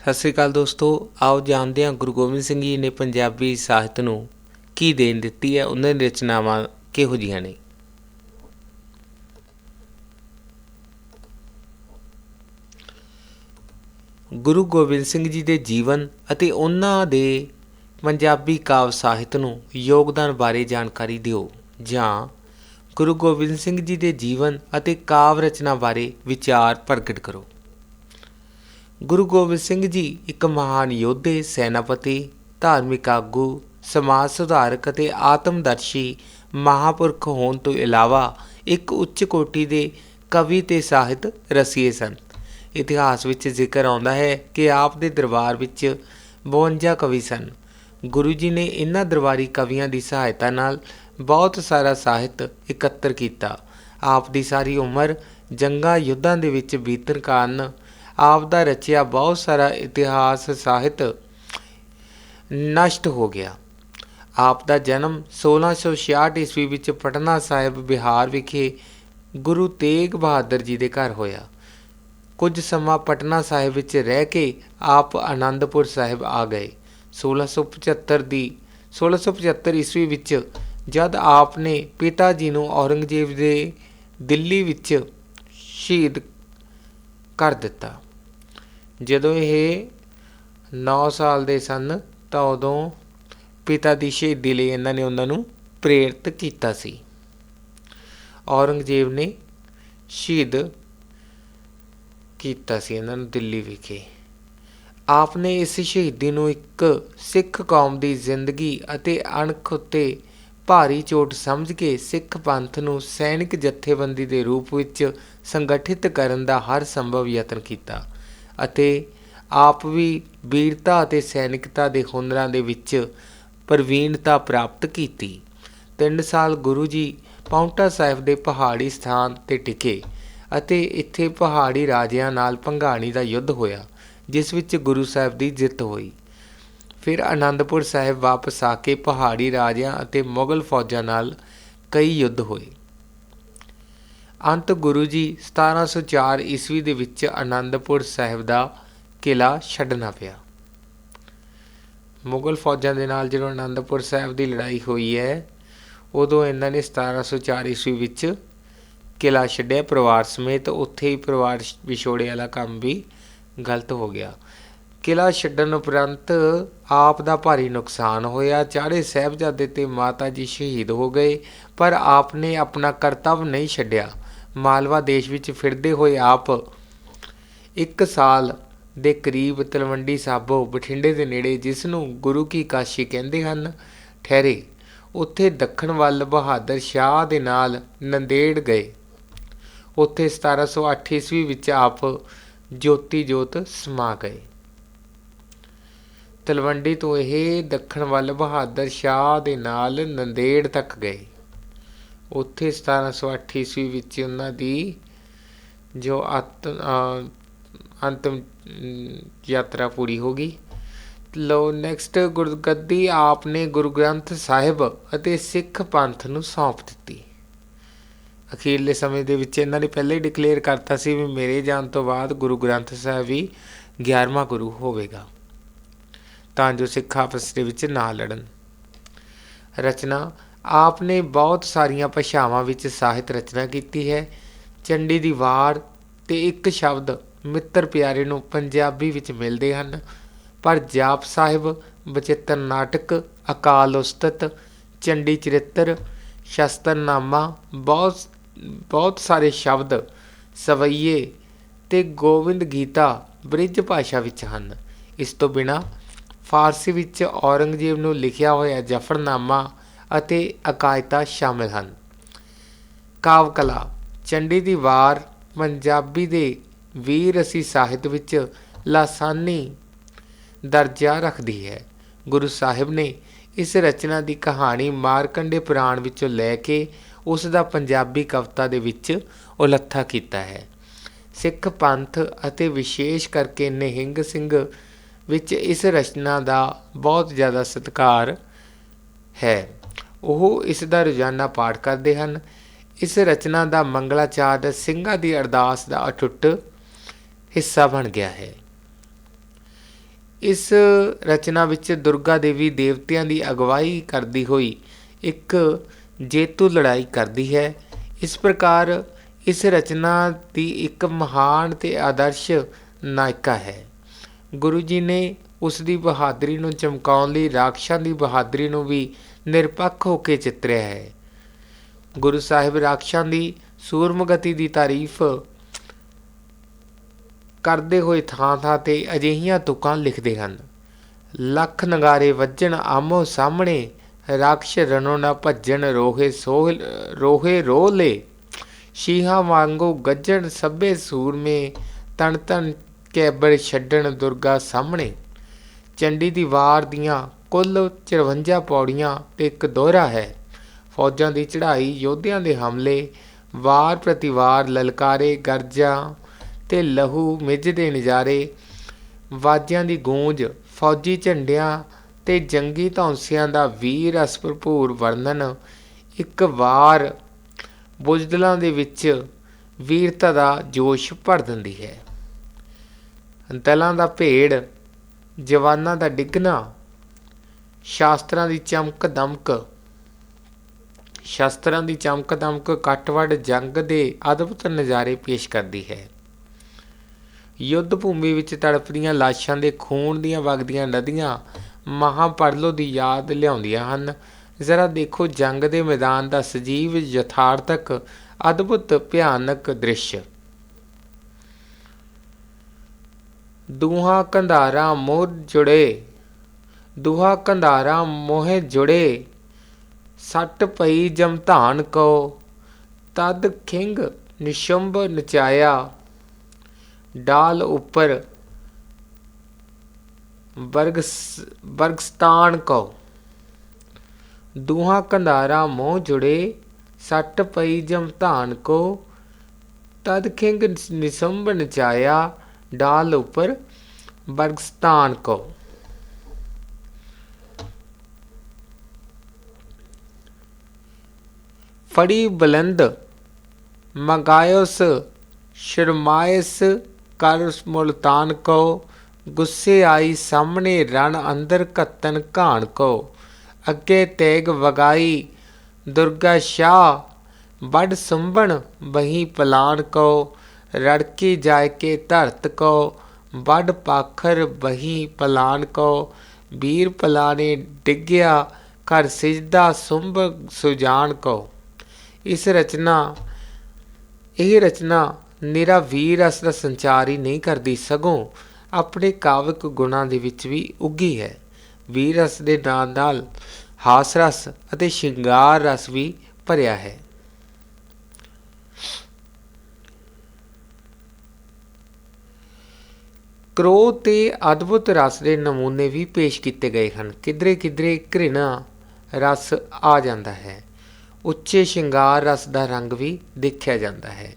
ਸਤਿ ਸ੍ਰੀ ਅਕਾਲ ਦੋਸਤੋ, ਆਓ ਜਾਣਦੇ ਹਾਂ ਗੁਰੂ ਗੋਬਿੰਦ ਸਿੰਘ ਜੀ ਨੇ ਪੰਜਾਬੀ ਸਾਹਿਤ ਨੂੰ ਕੀ ਦੇਣ ਦਿੱਤੀ ਹੈ, ਉਹਨਾਂ ਦੀਆਂ ਰਚਨਾਵਾਂ ਕਿਹੋ ਜਿਹੀਆਂ ਨੇ? ਗੁਰੂ ਗੋਬਿੰਦ ਸਿੰਘ ਜੀ ਦੇ ਜੀਵਨ ਅਤੇ ਉਹਨਾਂ ਦੇ ਪੰਜਾਬੀ ਕਾਵਿ ਸਾਹਿਤ ਨੂੰ ਯੋਗਦਾਨ ਬਾਰੇ ਜਾਣਕਾਰੀ ਦਿਓ, ਜਾਂ ਗੁਰੂ ਗੋਬਿੰਦ ਸਿੰਘ ਜੀ ਦੇ ਜੀਵਨ ਅਤੇ ਕਾਵਿ ਰਚਨਾ ਬਾਰੇ ਵਿਚਾਰ ਪ੍ਰਗਟ ਕਰੋ। ਗੁਰੂ ਗੋਬਿੰਦ ਸਿੰਘ ਜੀ ਇੱਕ ਮਹਾਨ ਯੋਧੇ, ਸੈਨਾਪਤੀ, ਧਾਰਮਿਕ ਆਗੂ, ਸਮਾਜ ਸੁਧਾਰਕ ਅਤੇ ਆਤਮਦਰਸ਼ੀ ਮਹਾਪੁਰਖ ਹੋਣ ਤੋਂ ਇਲਾਵਾ ਇੱਕ ਉੱਚ ਕੋਟੀ ਦੇ ਕਵੀ ਤੇ ਸਾਹਿਤ ਰਸੀਏ ਸਨ। ਇਤਿਹਾਸ ਵਿੱਚ ਜ਼ਿਕਰ ਆਉਂਦਾ ਹੈ ਕਿ ਆਪ ਦੇ ਦਰਬਾਰ ਵਿੱਚ 52 ਕਵੀ ਸਨ। ਗੁਰੂ ਜੀ ਨੇ ਇਹਨਾਂ ਦਰਬਾਰੀ ਕਵੀਆਂ ਦੀ ਸਹਾਇਤਾ ਨਾਲ ਬਹੁਤ ਸਾਰਾ ਸਾਹਿਤ ਇਕੱਤਰ ਕੀਤਾ। ਆਪ ਦੀ ਸਾਰੀ ਉਮਰ ਜੰਗਾਂ ਯੁੱਧਾਂ ਦੇ ਵਿੱਚ ਬੀਤਣ ਕਾਰਨ ਆਪ ਦਾ ਰਚਿਆ ਬਹੁਤ ਸਾਰਾ ਇਤਿਹਾਸ ਸਾਹਿਤ ਨਸ਼ਟ ਹੋ ਗਿਆ। ਆਪ ਦਾ ਜਨਮ 1666 ਈਸਵੀ ਵਿੱਚ ਪਟਨਾ ਸਾਹਿਬ, ਬਿਹਾਰ ਵਿਖੇ ਗੁਰੂ ਤੇਗ ਬਹਾਦਰ ਜੀ ਦੇ ਘਰ ਹੋਇਆ। ਕੁਝ ਸਮਾਂ ਪਟਨਾ ਸਾਹਿਬ ਵਿੱਚ ਰਹਿ ਕੇ ਆਪ ਆਨੰਦਪੁਰ ਸਾਹਿਬ ਆ ਗਏ। 1675 ਦੀ 1675 ਈਸਵੀ ਵਿੱਚ ਜਦ ਆਪ ਨੇ ਪਿਤਾ ਜੀ ਨੂੰ ਔਰੰਗਜ਼ੇਬ ਦੇ ਦਿੱਲੀ ਵਿੱਚ ਸ਼ਹੀਦ ਕਰ ਦਿੱਤਾ। ਜਦੋਂ ਇਹ 9 ਸਾਲ ਦੇ ਸਨ ਤਾਂ ਉਦੋਂ ਪਿਤਾ ਦੀ ਸ਼ਹੀਦੀ ਲਈ ਇਹਨਾਂ ਨੇ ਉਹਨਾਂ ਨੂੰ ਪ੍ਰੇਰਿਤ ਕੀਤਾ ਸੀ। ਔਰੰਗਜ਼ੇਬ ਨੇ ਸ਼ਹੀਦ ਕੀਤਾ ਸੀ ਇਹਨਾਂ ਨੂੰ ਦਿੱਲੀ ਵਿਖੇ। ਆਪ ਨੇ ਇਸ ਸ਼ਹੀਦੀ ਨੂੰ ਇੱਕ ਸਿੱਖ ਕੌਮ ਦੀ ਜ਼ਿੰਦਗੀ ਅਤੇ ਅਣਖ ਉੱਤੇ ਭਾਰੀ ਚੋਟ ਸਮਝ ਕੇ ਸਿੱਖ ਪੰਥ ਨੂੰ ਸੈਨਿਕ ਜਥੇਬੰਦੀ ਦੇ ਰੂਪ ਵਿੱਚ ਸੰਗਠਿਤ ਕਰਨ ਦਾ ਹਰ ਸੰਭਵ ਯਤਨ ਕੀਤਾ। ਅਤੇ ਆਪ ਵੀ ਵੀਰਤਾ ਅਤੇ ਸੈਨਿਕਤਾ ਦੇ ਹੁਨਰਾਂ ਦੇ ਵਿੱਚ ਪ੍ਰਵੀਣਤਾ ਪ੍ਰਾਪਤ ਕੀਤੀ। ਤਿੰਨ ਸਾਲ ਗੁਰੂ ਜੀ ਪੌਂਟਾ ਸਾਹਿਬ ਦੇ ਪਹਾੜੀ ਸਥਾਨ ਤੇ ਟਿਕੇ ਅਤੇ ਇੱਥੇ ਪਹਾੜੀ ਰਾਜਿਆਂ ਨਾਲ ਭੰਗਾਣੀ ਦਾ ਯੁੱਧ ਹੋਇਆ, ਜਿਸ ਵਿੱਚ ਗੁਰੂ ਸਾਹਿਬ ਦੀ ਜਿੱਤ ਹੋਈ। ਫਿਰ ਆਨੰਦਪੁਰ ਸਾਹਿਬ ਵਾਪਸ ਆ ਕੇ ਪਹਾੜੀ ਰਾਜਿਆਂ ਅਤੇ ਮੁਗਲ ਫੌਜਾਂ ਨਾਲ ਕਈ ਯੁੱਧ ਹੋਏ। ਅੰਤ ਗੁਰੂ ਜੀ 1704 ਈਸਵੀ ਦੇ ਵਿੱਚ ਆਨੰਦਪੁਰ ਸਾਹਿਬ ਦਾ ਕਿਲਾ ਛੱਡਣਾ ਪਿਆ। ਮੁਗਲ ਫੌਜਾਂ ਦੇ ਨਾਲ ਜਦੋਂ ਆਨੰਦਪੁਰ ਸਾਹਿਬ ਦੀ ਲੜਾਈ ਹੋਈ ਹੈ, ਉਦੋਂ ਇਹਨਾਂ ਨੇ 1704 ਈਸਵੀ ਵਿੱਚ ਕਿਲਾ ਛੱਡਿਆ। ਪਰਿਵਾਰ ਸਮੇਤ ਉੱਥੇ ਹੀ ਪਰਿਵਾਰ ਵਿਛੋੜੇ ਵਾਲਾ ਕੰਮ ਵੀ ਗਲਤ ਹੋ ਗਿਆ। ਕਿਲਾ ਛੱਡਣ ਉਪਰੰਤ ਆਪ ਦਾ ਭਾਰੀ ਨੁਕਸਾਨ ਹੋਇਆ। ਚਾਰੇ ਸਹਿਬਜ਼ਾਦੇ ਤੇ ਮਾਤਾ ਜੀ ਸ਼ਹੀਦ ਹੋ ਗਏ, ਪਰ ਆਪ ਨੇ ਆਪਣਾ ਕਰਤੱਵ ਨਹੀਂ ਛੱਡਿਆ। ਮਾਲਵਾ ਦੇਸ਼ ਵਿੱਚ ਫਿਰਦੇ ਹੋਏ ਆਪ ਇੱਕ ਸਾਲ ਦੇ ਕਰੀਬ ਤਲਵੰਡੀ ਸਾਬੋ ਬਠਿੰਡੇ ਦੇ ਨੇੜੇ, ਜਿਸ ਨੂੰ ਗੁਰੂ ਕੀ ਕਾਸ਼ੀ ਕਹਿੰਦੇ ਹਨ, ਠਹਿਰੇ। ਉੱਥੇ ਦੱਖਣ ਵੱਲ ਬਹਾਦਰ ਸ਼ਾਹ ਦੇ ਨਾਲ ਨੰਦੇੜ ਗਏ। ਉੱਥੇ 1708 ਈਸਵੀ ਵਿੱਚ ਆਪ ਜੋਤੀ ਜੋਤ ਸਮਾ ਗਏ। ਤਲਵੰਡੀ ਤੋਂ ਇਹ ਦੱਖਣ ਵੱਲ ਬਹਾਦਰ ਸ਼ਾਹ ਦੇ ਨਾਲ ਨੰਦੇੜ ਤੱਕ ਗਏ। ਉੱਥੇ 1708 ਈਸਵੀ ਵਿੱਚ ਉਹਨਾਂ ਦੀ ਜੋ ਅੰਤਮ ਯਾਤਰਾ ਪੂਰੀ ਹੋ ਗਈ। ਲੋ ਨੈਕਸਟ ਗੁਰਗੱਦੀ ਆਪ ਨੇ ਗੁਰੂ ਗ੍ਰੰਥ ਸਾਹਿਬ ਅਤੇ ਸਿੱਖ ਪੰਥ ਨੂੰ ਸੌਂਪ ਦਿੱਤੀ। ਅਖੀਰਲੇ ਸਮੇਂ ਦੇ ਵਿੱਚ ਇਹਨਾਂ ਨੇ ਪਹਿਲੇ ਹੀ ਡਿਕਲੇਅਰ ਕਰਤਾ ਸੀ ਵੀ ਮੇਰੇ ਜਾਣ ਤੋਂ ਬਾਅਦ ਗੁਰੂ ਗ੍ਰੰਥ ਸਾਹਿਬ ਵੀ 11ਵਾਂ ਗੁਰੂ ਹੋਵੇਗਾ। ਤਾਂ ਜੋ ਸਿੱਖ ਆਪਸ ਦੇ ਵਿੱਚ ਨਾ ਲੜਨ। ਰਚਨਾ ਆਪ ਨੇ ਬਹੁਤ ਸਾਰੀਆਂ ਭਾਸ਼ਾਵਾਂ ਵਿੱਚ ਸਾਹਿਤ ਰਚਨਾ ਕੀਤੀ ਹੈ। ਚੰਡੀ ਦੀ ਵਾਰ ਤੇ ਇੱਕ ਸ਼ਬਦ ਮਿੱਤਰ ਪਿਆਰੇ ਨੂੰ ਪੰਜਾਬੀ ਵਿੱਚ ਮਿਲਦੇ ਹਨ। ਪਰ ਜਾਪ ਸਾਹਿਬ ਬਚਿੱਤਰ ਨਾਟਕ, ਅਕਾਲ ਉਸਤਤ, ਚੰਡੀ ਚਰਿੱਤਰ, ਸ਼ਸਤਰਨਾਮਾ, ਬਹੁਤ ਬਹੁਤ ਸਾਰੇ ਸ਼ਬਦ, ਸਵਈਏ ਤੇ ਗੋਵਿੰਦ ਗੀਤਾ ਬ੍ਰਿਜ ਭਾਸ਼ਾ ਵਿੱਚ ਹਨ। ਇਸ ਤੋਂ ਬਿਨਾ ਫਾਰਸੀ ਵਿੱਚ ਔਰੰਗਜ਼ੇਬ ਨੂੰ ਲਿਖਿਆ ਹੋਇਆ ਜਫਰਨਾਮਾ ਅਤੇ ਅਕਾਇਤਾ ਸ਼ਾਮਿਲ ਹਨ। ਕਾਵ ਕਲਾ ਚੰਡੀ ਦੀ ਵਾਰ, ਪੰਜਾਬੀ ਦੇ ਵੀਰ ਅਸੀਂ ਸਾਹਿਤ ਵਿੱਚ ਲਾਸਾਨੀ ਦਰਜਾ ਰੱਖਦੀ ਹੈ। ਗੁਰੂ ਸਾਹਿਬ ਨੇ ਇਸ ਰਚਨਾ ਦੀ ਕਹਾਣੀ ਮਾਰਕੰਡੇ ਪੁਰਾਣ ਵਿੱਚੋਂ ਲੈ ਕੇ ਉਸ ਦਾ ਪੰਜਾਬੀ ਕਵਿਤਾ ਦੇ ਵਿੱਚ ਉਲੱਥਾ ਕੀਤਾ ਹੈ। ਸਿੱਖ ਪੰਥ ਅਤੇ ਵਿਸ਼ੇਸ਼ ਕਰਕੇ ਨਿਹੰਗ ਸਿੰਘ ਵਿੱਚ ਇਸ ਰਚਨਾ ਦਾ ਬਹੁਤ ਜ਼ਿਆਦਾ ਸਤਿਕਾਰ ਹੈ। ਉਹ ਇਸ ਦਾ ਰੋਜ਼ਾਨਾ ਪਾਠ ਕਰਦੇ ਹਨ। ਇਸ ਰਚਨਾ ਦਾ ਮੰਗਲਾਚਾਰ ਸਿੰਘਾਂ ਦੀ ਅਰਦਾਸ ਦਾ ਅਟੁੱਟ ਹਿੱਸਾ ਬਣ ਗਿਆ ਹੈ। ਇਸ ਰਚਨਾ ਵਿੱਚ ਦੁਰਗਾ ਦੇਵੀ ਦੇਵਤਿਆਂ ਦੀ ਅਗਵਾਈ ਕਰਦੀ ਹੋਈ ਇੱਕ ਜੇਤੂ ਲੜਾਈ ਕਰਦੀ ਹੈ। ਇਸ ਪ੍ਰਕਾਰ ਇਸ ਰਚਨਾ ਦੀ ਇੱਕ ਮਹਾਨ ਤੇ ਆਦਰਸ਼ ਨਾਇਕਾ ਹੈ। ਗੁਰੂ ਜੀ ਨੇ ਉਸ ਦੀ ਬਹਾਦਰੀ ਨੂੰ ਚਮਕਾਉਣ ਲਈ ਰਾਖਸ਼ਾਂ ਦੀ ਬਹਾਦਰੀ ਨੂੰ ਵੀ ਨਿਰਪੱਖ ਹੋ ਕੇ ਚਿੱਤਰਿਆ ਹੈ। ਗੁਰੂ ਸਾਹਿਬ ਰਾਖਸ਼ਾਂ ਦੀ ਸੂਰਮਗਤੀ ਦੀ ਤਾਰੀਫ ਕਰਦੇ ਹੋਏ ਥਾਂ-ਥਾਂ ਤੇ ਅਜਿਹੀਆਂ ਤੁਕਾਂ ਲਿਖਦੇ ਹਨ। ਲੱਖ ਨਗਾਰੇ ਵੱਜਣ, ਆਮੋ ਸਾਹਮਣੇ ਰਾਖਸ਼ ਰਣੋ ਨਾ ਭੱਜਣ, ਰੋਹੇ ਸੋਹ ਰੋਹੇ ਰੋਲੇ ਸ਼ੀਹਾ ਵਾਂਗੂ ਗੱਜਣ, ਸਭੇ ਸੂਰਮੇ ਤਨ ਤਨ ਕੈਬਰ ਛੱਡਣ ਦੁਰਗਾ ਸਾਹਮਣੇ। ਚੰਡੀ ਦੀ ਵਾਰ ਦੀਆਂ ਕੁੱਲ 54 ਪੌੜੀਆਂ ਤੇ ਇੱਕ ਦੋਹਰਾ ਹੈ। ਫੌਜਾਂ ਦੀ ਚੜ੍ਹਾਈ, ਯੋਧਿਆਂ ਦੇ ਹਮਲੇ, ਵਾਰ ਪ੍ਰਤੀਵਾਰ ਲਲਕਾਰੇ, ਗਰਜਾਂ ਤੇ ਲਹੂ ਮਿੱਝ ਦੇ ਨਜ਼ਾਰੇ ਵਾਜਿਆਂ ਦੀ ਗੂੰਜ, ਫੌਜੀ ਝੰਡਿਆਂ ਤੇ ਜੰਗੀ ਧੌਂਸਿਆਂ ਦਾ ਵੀਰ ਰਸ ਭਰਪੂਰ ਵਰਣਨ, ਇੱਕ ਵਾਰ ਬੁਜ਼ਦਲਾਂ ਦੇ ਵਿੱਚ ਵੀਰਤਾ ਦਾ ਜੋਸ਼ ਭਰ ਦਿੰਦੀ ਹੈ। ਦਲਾਂ ਦਾ ਭੇੜ ਜਵਾਨਾਂ ਦਾ ਡਿੱਗਣਾ ਸ਼ਾਸਤਰਾਂ ਦੀ ਚਮਕ ਦਮਕ। ਸ਼ਾਸਤਰਾਂ ਦੀ ਚਮਕ ਦਮਕ ਕੱਟਵੜ ਜੰਗ ਦੇ ਅਦਭੁਤ ਨਜ਼ਾਰੇ ਪੇਸ਼ ਕਰਦੀ ਹੈ। ਯੁੱਧ ਭੂਮੀ ਵਿੱਚ ਤੜਫਦੀਆਂ ਲਾਸ਼ਾਂ ਦੇ ਖੂਨ ਦੀਆਂ ਵਗਦੀਆਂ ਨਦੀਆਂ ਮਹਾਪਰਲੋ ਦੀ ਯਾਦ ਲਿਆਉਂਦੀਆਂ ਹਨ। ਜ਼ਰਾ ਦੇਖੋ ਜੰਗ ਦੇ ਮੈਦਾਨ ਦਾ ਸਜੀਵ, ਯਥਾਰਥਕ, ਅਦਭੁਤ, ਭਿਆਨਕ ਦ੍ਰਿਸ਼। ਦੂਹਾ ਕੰਧਾਰਾਂ ਮੋਹ ਜੁੜੇ। ਦੂਹਾ ਕੰਧਾਰਾ ਮੋਹੇ ਜੁੜੇ ਸੱਟ ਪਈ ਜਮਧਾਨ ਕੋ ਤਦ ਖਿੰਗ ਨਿਸ਼ੰਭ ਨਚਾਇਆ ਡਾਲ ਉੱਪਰ ਬਰਗਸ ਬਰਗਸਤਾਨ ਕੋ ਦੂਹਾ ਕੰਧਾਰਾ ਮੋਹ ਜੁੜੇ ਸੱਟ ਪਈ ਜਮਧਾਨ ਕੋ ਤਦ ਖਿੰਗ ਨਿਸੰਭ ਨਚਾਇਆ डाल ऊपर बर्गस्तान को ਫੜੀ ਬਲੰਦ, ਮੰਗਾਇਓਸ, ਸ਼ਰਮਾਇਸ ਕਰ ਉਸ ਮੁਲਤਾਨ ਕੋ, ਗੁੱਸੇ ਆਈ ਸਾਹਮਣੇ ਰਣ ਅੰਦਰ ਕੱਤਨ ਘਾਣ ਕੋ। ਅੱਗੇ ਤੇਗ ਵਗਾਈ, ਦੁਰਗਾ ਸ਼ਾ ਬੜ ਸੁੰਭਣ ਬਹੀ ਪਲਾਨ ਕੋ, ਰੜਕੀ ਜਾਇ ਕੇ ਧਰਤ ਕੋ ਵੱਡ ਪਾਖਰ ਬਹੀ ਪਲਾਨ ਕੋ ਵੀਰ ਪਲਾਣੇ ਡਿੱਗਿਆ ਕਰ ਸਿਜਦਾ ਸੁੰਭ ਸੁਜਾਨ ਕੋ। ਇਸ ਰਚਨਾ, ਇਹ ਰਚਨਾ ਨਿਰਾ ਵੀਰ ਰਸ ਦਾ ਸੰਚਾਰ ਹੀ ਨਹੀਂ ਕਰਦੀ, ਸਗੋਂ ਆਪਣੇ ਕਾਵਿਕ ਗੁਣਾਂ ਦੇ ਵਿੱਚ ਵੀ ਉੱਗੀ ਹੈ। ਵੀਰ ਰਸ ਦੇ ਨਾਲ ਨਾਲ ਹਾਸ ਰਸ ਅਤੇ ਸ਼ਿੰਗਾਰ ਰਸ ਵੀ ਭਰਿਆ ਹੈ। ਕ੍ਰੋਧ ਤੇ ਅਦਭੁਤ ਰਸ ਦੇ ਨਮੂਨੇ ਵੀ ਪੇਸ਼ ਕੀਤੇ ਗਏ ਹਨ। ਕਿਧਰੇ ਕਿਧਰੇ ਘ੍ਰਿਣਾ ਰਸ ਆ ਜਾਂਦਾ ਹੈ। ਉੱਚੇ ਸ਼ਿੰਗਾਰ ਰਸ ਦਾ ਰੰਗ ਵੀ ਦੇਖਿਆ ਜਾਂਦਾ ਹੈ।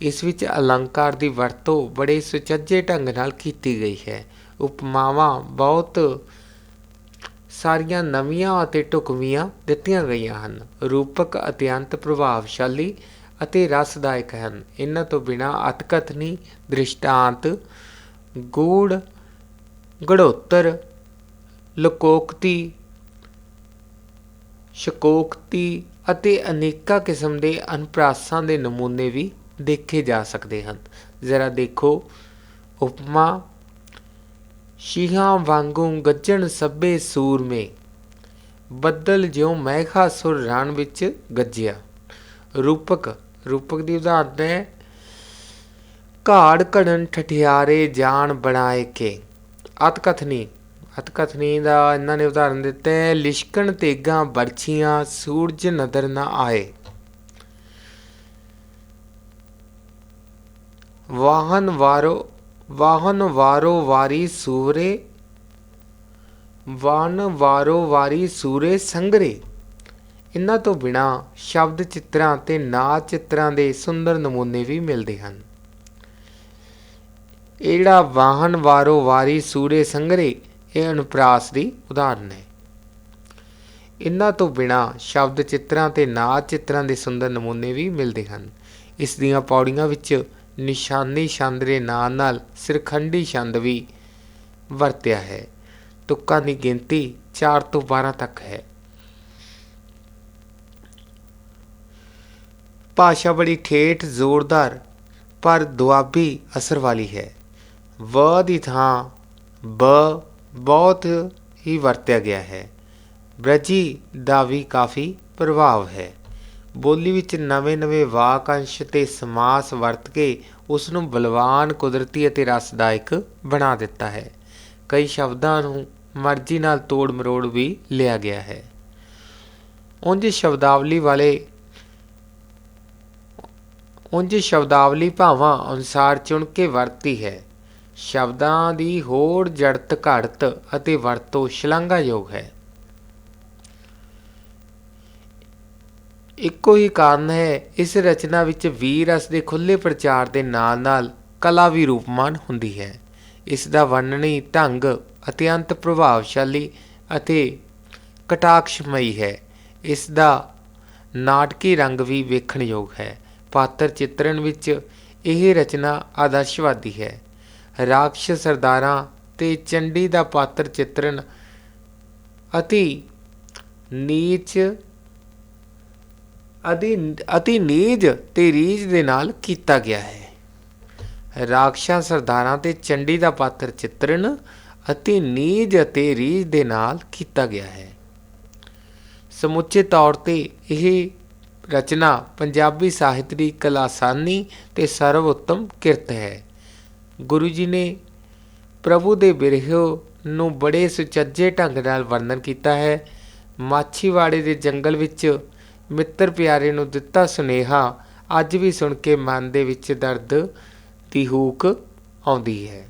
ਇਸ ਵਿੱਚ ਅਲੰਕਾਰ ਦੀ ਵਰਤੋਂ ਬੜੇ ਸੁਚੱਜੇ ਢੰਗ ਨਾਲ ਕੀਤੀ ਗਈ ਹੈ। ਉਪਮਾਵਾਂ ਬਹੁਤ ਸਾਰੀਆਂ ਨਵੀਆਂ ਅਤੇ ਢੁਕਵੀਆਂ ਦਿੱਤੀਆਂ ਗਈਆਂ ਹਨ। ਰੂਪਕ ਅਤਿਅੰਤ ਪ੍ਰਭਾਵਸ਼ਾਲੀ ਅਤੇ ਰਸਦਾਇਕ ਹਨ। ਇਹਨਾਂ ਤੋਂ ਬਿਨਾ ਅਤਕਥਨੀ ਦ੍ਰਿਸ਼ਟਾਂਤ, ਗੂੜ, ਗੜੋਤਰ, ਲਕੋਕਤੀ ਸ਼ਕੋਕਤੀ ਅਤੇ ਅਨੇਕਾਂ ਕਿਸਮ ਦੇ ਅਨਪ੍ਰਾਸਾਂ ਦੇ ਨਮੂਨੇ ਵੀ ਦੇਖੇ ਜਾ ਸਕਦੇ ਹਨ। ਜ਼ਰਾ ਦੇਖੋ। ਉਪਮਾ, ਸ਼ੀਹਾਂ ਵਾਂਗੂ ਗੱਜਣ ਸੱਬੇ ਸੂਰਮੇ, ਬੱਦਲ ਜਿਉ ਮਹਿਖਾ ਸੁਰ ਰਣ ਵਿੱਚ ਗੱਜਿਆ। ਰੂਪਕ ਰੂਪਕ ਦੀ ਉਦਾਹਰਨ ਹੈ, ਘਾੜ ਘੜਨ ਠਠਿਆਰੇ ਜਾਣ ਬਣਾਏ ਕੇ, ਅਤਕਥਨੀ ਅਤਕਥਨੀ ਦਾ ਇਹਨਾਂ ਨੇ ਉਦਾਹਰਨ ਦਿੱਤਾ ਹੈ, ਲਿਸ਼ਕਣ ਤੇਗਾਂ ਬਰਛੀਆਂ ਸੂਰਜ ਨਦਰ ਨਾ ਆਏ। ਵਾਹਨ ਵਾਰੋ ਵਾਹਨ ਵਾਰੋ ਵਾਰੀ ਸੂਰੇ ਵਾਨ ਵਾਰੋ ਵਾਰੀ ਸੂਰੇ ਸੰਗਰੇ। ਇਹਨਾਂ ਤੋਂ ਬਿਨਾ ਸ਼ਬਦ ਚਿੱਤਰਾਂ ਤੇ ਨਾਚ ਚਿੱਤਰਾਂ ਦੇ ਸੁੰਦਰ ਨਮੂਨੇ ਵੀ ਮਿਲਦੇ ਹਨ। ਇਹ ਜਿਹੜਾ ਵਾਹਨ ਵਾਰੋ ਵਾਰੀ ਸੂਰੇ ਸੰਗਰੇ ਇਹ ਅਨੁਪ੍ਰਾਸ ਦੀ ਉਦਾਹਰਨ ਹੈ। ਇਹਨਾਂ ਤੋਂ ਬਿਨਾ ਸ਼ਬਦ ਚਿੱਤਰਾਂ ਤੇ ਨਾਚ ਚਿੱਤਰਾਂ ਦੇ ਸੁੰਦਰ ਨਮੂਨੇ ਵੀ ਮਿਲਦੇ ਹਨ। ਇਸ ਦੀਆਂ ਪੌੜੀਆਂ ਵਿੱਚ ਨਿਸ਼ਾਨੀ ਛੰਦ ਦੇ ਨਾਲ ਨਾਲ ਸਿਰਖੰਡੀ ਛੰਦ ਵੀ ਵਰਤਿਆ ਹੈ। ਤੁਕਾਂ ਦੀ ਗਿਣਤੀ 4 ਤੋਂ 12 ਤੱਕ ਹੈ। ਭਾਸ਼ਾ ਬੜੀ ਠੇਠ, ਜ਼ੋਰਦਾਰ, ਪਰ ਦੁਆਬੀ ਅਸਰ ਵਾਲੀ ਹੈ। ਵ ਦੀ ਥਾਂ ਬ ਬਹੁਤ ਹੀ ਵਰਤਿਆ ਗਿਆ ਹੈ। ਬ੍ਰਜੀ ਦਾ ਵੀ ਕਾਫੀ ਪ੍ਰਭਾਵ ਹੈ। ਬੋਲੀ ਵਿੱਚ ਨਵੇਂ-ਨਵੇਂ ਵਾਕ-ਅੰਸ਼ ਤੇ ਸਮਾਸ ਵਰਤ ਕੇ ਉਸ ਨੂੰ ਬਲਵਾਨ, ਕੁਦਰਤੀ ਅਤੇ ਰਸਦਾਇਕ ਬਣਾ ਦਿੱਤਾ ਹੈ। ਕਈ ਸ਼ਬਦਾਂ ਨੂੰ ਮਰਜ਼ੀ ਨਾਲ ਤੋੜ ਮਰੋੜ ਵੀ ਲਿਆ ਗਿਆ ਹੈ। ਉਂਝ ਸ਼ਬਦਾਵਲੀ ਵਾਲੇ ਉਂਝ ਸ਼ਬਦਾਵਲੀ ਭਾਵਾਂ ਅਨੁਸਾਰ ਚੁਣ ਕੇ ਵਰਤੀ ਹੈ। ਸ਼ਬਦਾਂ ਦੀ ਹੋਰ ਜੜਤ ਘੜਤ ਅਤੇ ਵਰਤੋਂ ਸ਼ਲਾਘਾਯੋਗ ਹੈ। ਇੱਕੋ ਹੀ ਕਾਰਨ ਹੈ, ਇਸ ਰਚਨਾ ਵਿੱਚ ਵੀਰ ਰਸ ਦੇ ਖੁੱਲੇ ਪ੍ਰਚਾਰ ਦੇ ਨਾਲ-ਨਾਲ ਕਲਾ ਵੀ ਰੂਪਮਾਨ ਹੁੰਦੀ ਹੈ। ਇਸ ਦਾ ਵਰਣਨੀ ਢੰਗ ਅਤਿਅੰਤ ਪ੍ਰਭਾਵਸ਼ਾਲੀ ਅਤੇ ਕਟਾਕਸ਼ਮਈ ਹੈ। ਇਸ ਦਾ ਨਾਟਕੀ ਰੰਗ ਵੀ ਵੇਖਣਯੋਗ ਹੈ। ਪਾਤਰ ਚਿੱਤਰਣ ਵਿੱਚ ਇਹ ਰਚਨਾ ਆਦਰਸ਼ਵਾਦੀ ਹੈ। ਰਾਖਸ਼ ਸਰਦਾਰਾਂ ਤੇ ਚੰਡੀ ਦਾ ਪਾਤਰ ਚਿੱਤਰਨ ਅਤੀ ਨੀਚ ਅਤੀ ਅਤੀ ਨੀਜ ਤੇ ਰੀਜ ਦੇ ਨਾਲ ਕੀਤਾ ਗਿਆ ਹੈ। ਰਾਖਸ਼ਾਂ ਸਰਦਾਰਾਂ ਤੇ ਚੰਡੀ ਦਾ ਪਾਤਰ ਚਿੱਤਰਣ ਅਤੀ ਨੀਜ ਅਤੇ ਰੀਜ ਦੇ ਨਾਲ ਕੀਤਾ ਗਿਆ ਹੈ। ਸਮੁੱਚੇ ਤੌਰ ਤੇ ਇਹ ਰਚਨਾ ਪੰਜਾਬੀ ਸਾਹਿਤ ਦੀ ਕਲਾਸਾਨੀ ਤੇ ਸਰਵ ਉੱਤਮ ਕਿਰਤ ਹੈ। ਗੁਰੂ ਜੀ ਨੇ ਪ੍ਰਭੂ ਦੇ ਬਿਰਹੋ ਨੂੰ ਬੜੇ ਸੁਚੱਜੇ ਢੰਗ ਨਾਲ ਵਰਣਨ ਕੀਤਾ ਹੈ। ਮਾਛੀਵਾੜੇ ਦੇ ਜੰਗਲ ਵਿੱਚ ਮਿੱਤਰ ਪਿਆਰੇ ਨੂੰ ਦਿੱਤਾ ਸੁਨੇਹਾ ਅੱਜ ਵੀ ਸੁਣ ਕੇ ਮਨ ਦੇ ਵਿੱਚ ਦਰਦ ਦੀ ਹੂਕ ਆਉਂਦੀ ਹੈ।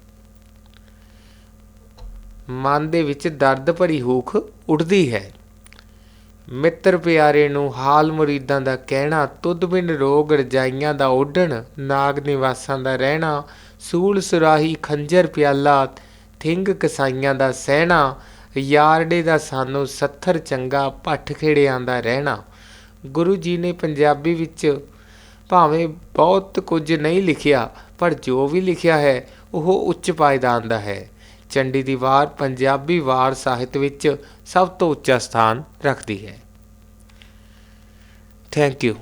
ਮਨ ਦੇ ਵਿੱਚ ਦਰਦ ਭਰੀ ਹੂਕ ਉੱਠਦੀ ਹੈ। ਮਿੱਤਰ ਪਿਆਰੇ ਨੂੰ ਹਾਲ ਮੁਰੀਦਾਂ ਦਾ ਕਹਿਣਾ ਤੁਦਬਿਨ ਰੋਗ ਰਜਾਈਆਂ ਦਾ ਓਢਣ ਨਾਗ ਨਿਵਾਸਾਂ ਦਾ ਰਹਿਣਾ ਸੂਲ ਸੁਰਾਹੀ ਖੰਜਰ ਪਿਆਲਾ, ਥਿੰਗ ਕਸਾਈਆਂ ਦਾ ਸਹਿਣਾ, ਯਾਰਡੇ ਦਾ ਸਾਨੂੰ ਸੱਥਰ ਚੰਗਾ, ਭੱਠ ਖੇੜਿਆਂ ਦਾ ਰਹਿਣਾ। ਗੁਰੂ ਜੀ ਨੇ ਪੰਜਾਬੀ ਵਿੱਚ ਭਾਵੇਂ ਬਹੁਤ ਕੁਝ ਨਹੀਂ ਲਿਖਿਆ, ਪਰ ਜੋ ਵੀ ਲਿਖਿਆ ਹੈ, ਉਹ ਉੱਚ ਪਾਇਦਾਨ ਦਾ ਹੈ। ਚੰਡੀ ਦੀ ਵਾਰ ਪੰਜਾਬੀ ਵਾਰ ਸਾਹਿਤ ਵਿੱਚ ਸਭ ਤੋਂ ਉੱਚਾ ਸਥਾਨ ਰੱਖਦੀ ਹੈ। Thank you